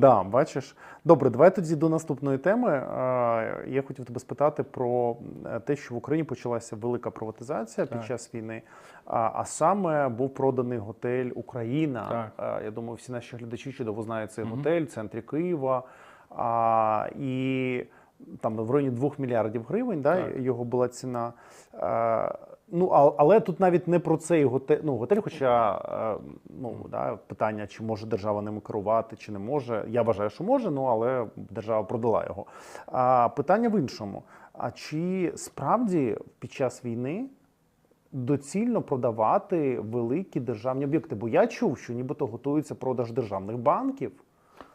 Да, бачиш. Добре, давай тоді до наступної теми. Я хотів тебе спитати про е, те, що в Україні почалася велика приватизація під час війни. А, саме був проданий готель Україна. Е, Я думаю, всі наші глядачі чудово знають цей Мгм. готель в центрі Києва. А, і там в районі 2 мільярдів гривень, да, Так. його була ціна. Ну, а- але тут навіть не про цей готель. Ну, готель, хоча е, ну, да, питання, чи може держава ним керувати, чи не може. Я вважаю, що може, ну але держава продала його. А питання в іншому: а чи справді під час війни доцільно продавати великі державні об'єкти? Бо я чув, що нібито готується продаж державних банків.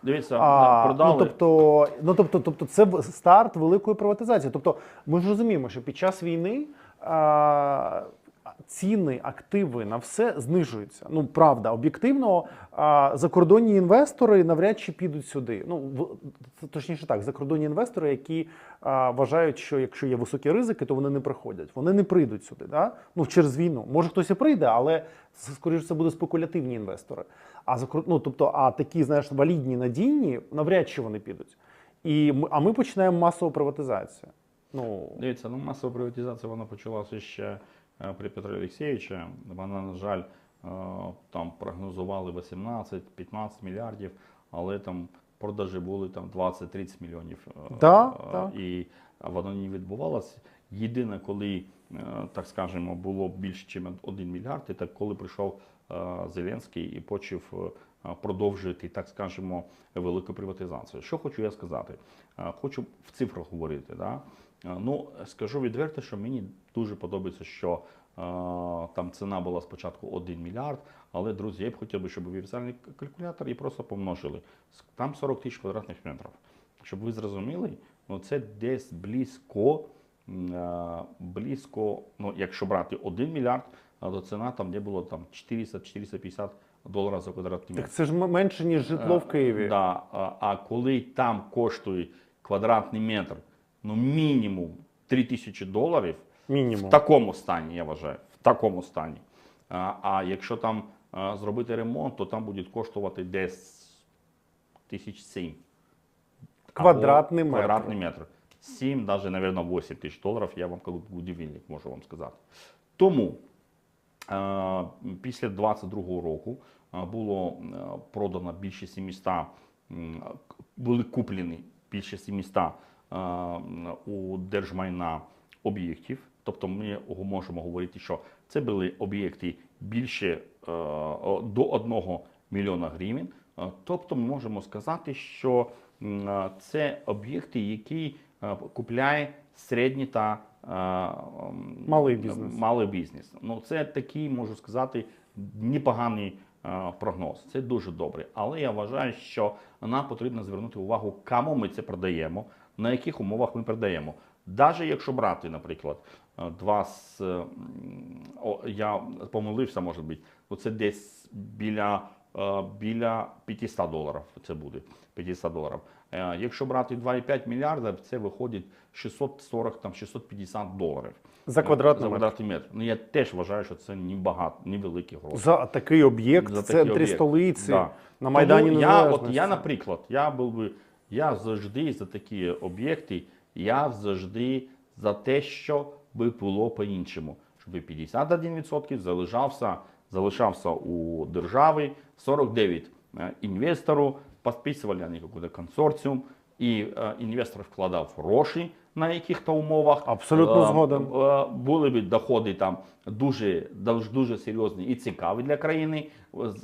Дивіться, А, продали. Ну, тобто, ну, тобто, тобто, це старт великої приватизації. Тобто, ми ж розуміємо, що під час війни ціни, активи на все знижуються. Ну, правда, об'єктивно, закордонні інвестори навряд чи підуть сюди. Ну, в- точніше так, закордонні інвестори, які вважають, що якщо є високі ризики, то вони не приходять. Вони не прийдуть сюди. Да? Ну, через війну. Може, хтось і прийде, але скоріше це будуть спекулятивні інвестори. А ну, тобто, а такі, знаєш, валідні, надійні, навряд чи вони підуть. І а ми починаємо масову приватизацію. Ну, Дивіться, ну масова приватизація вона почалася ще е, при Петрі Олексійовичі. Вона, на жаль, е, там прогнозували 18-15 мільярдів, але там продажі були там 20-30 мільйонів. е, Да, е. І воно не відбувалося. Єдине, коли, так скажемо, було більше, ніж 1 мільярд, і так коли прийшов Зеленський і почав е, продовжувати, так скажемо, велику приватизацію. Що хочу я сказати? Е, Хочу в цифрах говорити. Да? Е, Ну, скажу відверто, що мені дуже подобається, що е, там ціна була спочатку 1 мільярд, але, друзі, я б хотів щоб ви взяли калькулятор і просто помножили. Там 40 тисяч квадратних метрів. Щоб ви зрозуміли, ну це десь близько, е, близько, ну якщо брати 1 мільярд, то ціна там де було там 400-450 доларів за квадратний метр. так це ж менше, ніж житло в Києві. Е, Да, а, а коли там коштує квадратний метр, ну мінімум 3 тисячі доларів, Мінімум. в такому стані, я вважаю, в такому стані. А, а якщо там а, зробити ремонт, то там буде коштувати десь тисяч сім. Квадратний метр. Квадратний метр. 7, навіть, мабуть, 8 тисяч доларів, я вам як будівельник можу вам сказати. Тому е, після 22-го року е, було е, продано більше 700, були куплені більше 700 е, у держмайна об'єктів. Тобто ми можемо говорити, що це були об'єкти більше е, до 1 мільйона гривень. Е, Тобто ми можемо сказати, що е, це об'єкти, які е, купляє середній та е, Малий бізнес. малий бізнес. Ну це такий, можу сказати, непоганий е, прогноз. Це дуже добре. Але я вважаю, що нам потрібно звернути увагу, кому ми це продаємо, на яких умовах ми продаємо. Навіть якщо брати, наприклад, е, два з е, о, я помилився, може бути, це десь біля, біля 500 доларів. Це буде 500 доларів. Е, Якщо брати 2,5 мільярда, це виходить 640 там 650 доларів. За квадратний за метр. квадратний метр. Ну я теж вважаю, що це не багато, невеликі гроші. За такий об'єкт в центрі об'єкт. столиці, Да. на Майдані Тому я, от я, наприклад, я був би, я завжди за такі об'єкти, я завжди за те, що би було по-іншому. Щоб 51% залишався, залишався у держави, 49% е, інвестору, підписували вони якийсь консорціум, і е, інвестор вкладав гроші на яких-то умовах. Абсолютно згоден. Е, були б доходи там дуже, дуже, серйозні і цікаві для країни.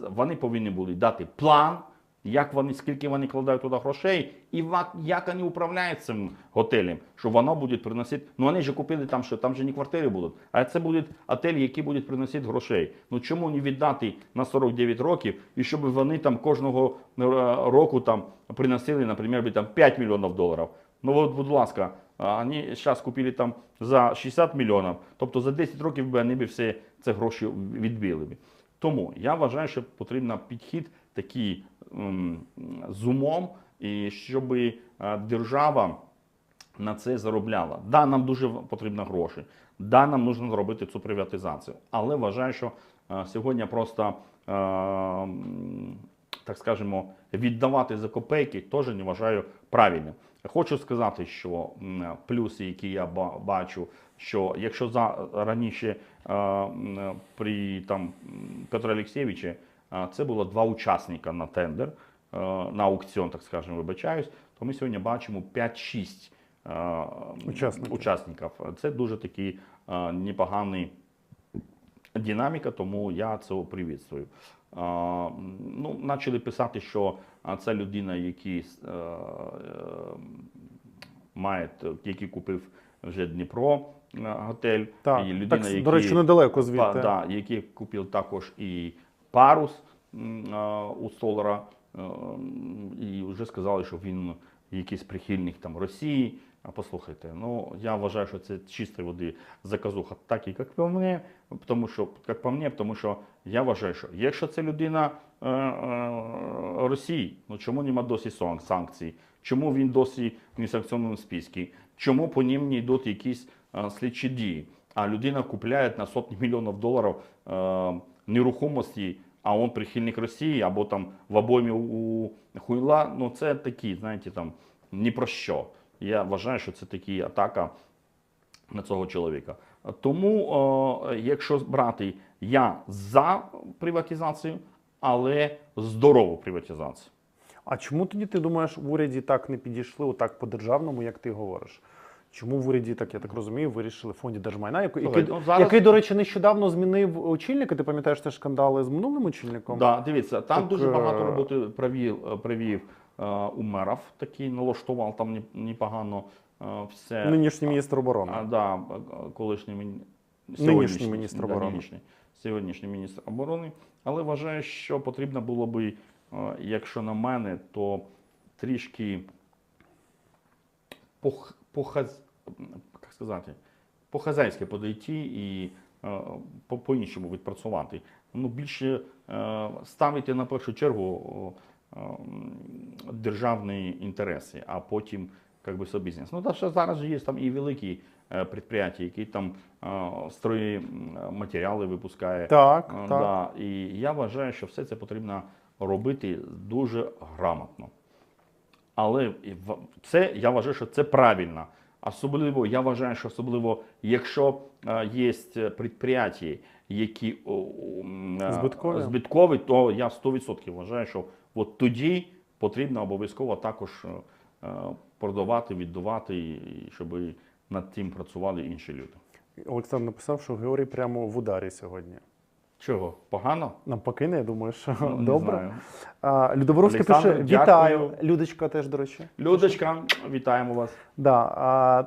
Вони повинні були дати план, як вони, скільки вони кладають туди грошей, і як вони управляють цим готелем, що воно буде приносити. Ну вони ж купили там, що там же не квартири будуть, а це будуть готелі, які будуть приносити грошей. Ну чому не віддати на 49 років, і щоб вони там кожного е, року там приносили, наприклад, би, там 5 мільйонів доларів. Ну от, будь ласка, вони зараз купили там за 60 мільйонів, тобто за 10 років би вони б все це гроші відбили. Тому я вважаю, що потрібен підхід такий з умом, і щоб е, держава на це заробляла. Да, нам дуже потрібно гроші. Да, нам потрібно зробити цю приватизацію. Але вважаю, що е, сьогодні просто е, так скажемо, віддавати за копейки, теж не вважаю правильним. Хочу сказати, що плюси, які я бачу, що якщо за раніше при там м, Петра Олексійовича це було два учасника на тендер, е, на аукціон, так скажемо, вибачаюсь, то ми сьогодні бачимо 5-6 е, Учасників. учасників. Це дуже такий е, непоганий динаміка, тому я це привітствую. Ну, почали писати, що це людина, який має, який купив вже Дніпро готель. Так, і людина, так, який, до речі, недалеко звідти. да, який купив також і парус у Столара. е, І вже сказали, що він якийсь прихильник там Росії. А послухайте, ну я вважаю, що це чистої води заказуха, так і як по мені, тому що як по мені, тому що я вважаю, що якщо це людина е, е, Росії, ну чому нема досі санкцій? Чому він досі не в санкціонному списку? Чому по ним не йдуть якісь е, слідчі дії? А людина купляє на сотні мільйонів доларів е, нерухомості, а він прихильник Росії або там в обоймі у хуйла. Ну це такі, знаєте, там ні про що. Я вважаю, що це такі атака на цього чоловіка. Тому, е, якщо брати, я за приватизацію, але здорову приватизацію. А чому тоді ти думаєш, в уряді так не підійшли отак по державному, як ти говориш? Чому в уряді, так я так розумію, вирішили в фонді держмайна, який, Слухай, який, ну, зараз- який, до речі, нещодавно змінив очільника. Ти пам'ятаєш теж скандали з минулим очільником? Да, дивіться, там Так, дуже е, багато роботи провів, провів е, умеров, такий налаштував там не- непогано е, все. Нинішній міністр оборони. А, да, е, колишній мін... Нинішній сьогоднішній, міністр да, оборони. нинішній, сьогоднішній міністр оборони. Але вважаю, що потрібно було би, е, якщо на мене, то трішки пох, похаз, як сказати, по-хазяйськи подойти і е, по- по-іншому відпрацювати. Ну, більше е, ставити на першу чергу е, державні інтереси, а потім як би, собі бізнес. Ну, та що зараз є там і великі підприємства, які там строї матеріали випускає. Так, так. Да. І я вважаю, що все це потрібно робити дуже грамотно. Але це я вважаю, що це правильно. Особливо я вважаю, що особливо, якщо е, є підприємства, які е, Збиткові? збиткові, то я 100% вважаю, що от тоді потрібно обов'язково також е, продавати, віддавати, і щоб над тим працювали інші люди. Олександр написав, що Георгій прямо в ударі сьогодні. Чого? Погано? Навпаки, не я думаю, що Ну, не добре. знаю. А, Людоборовська Олександр, пише: дякую. Вітаю. Людочка теж, до речі. Людочка, вітаємо вас. Да, а,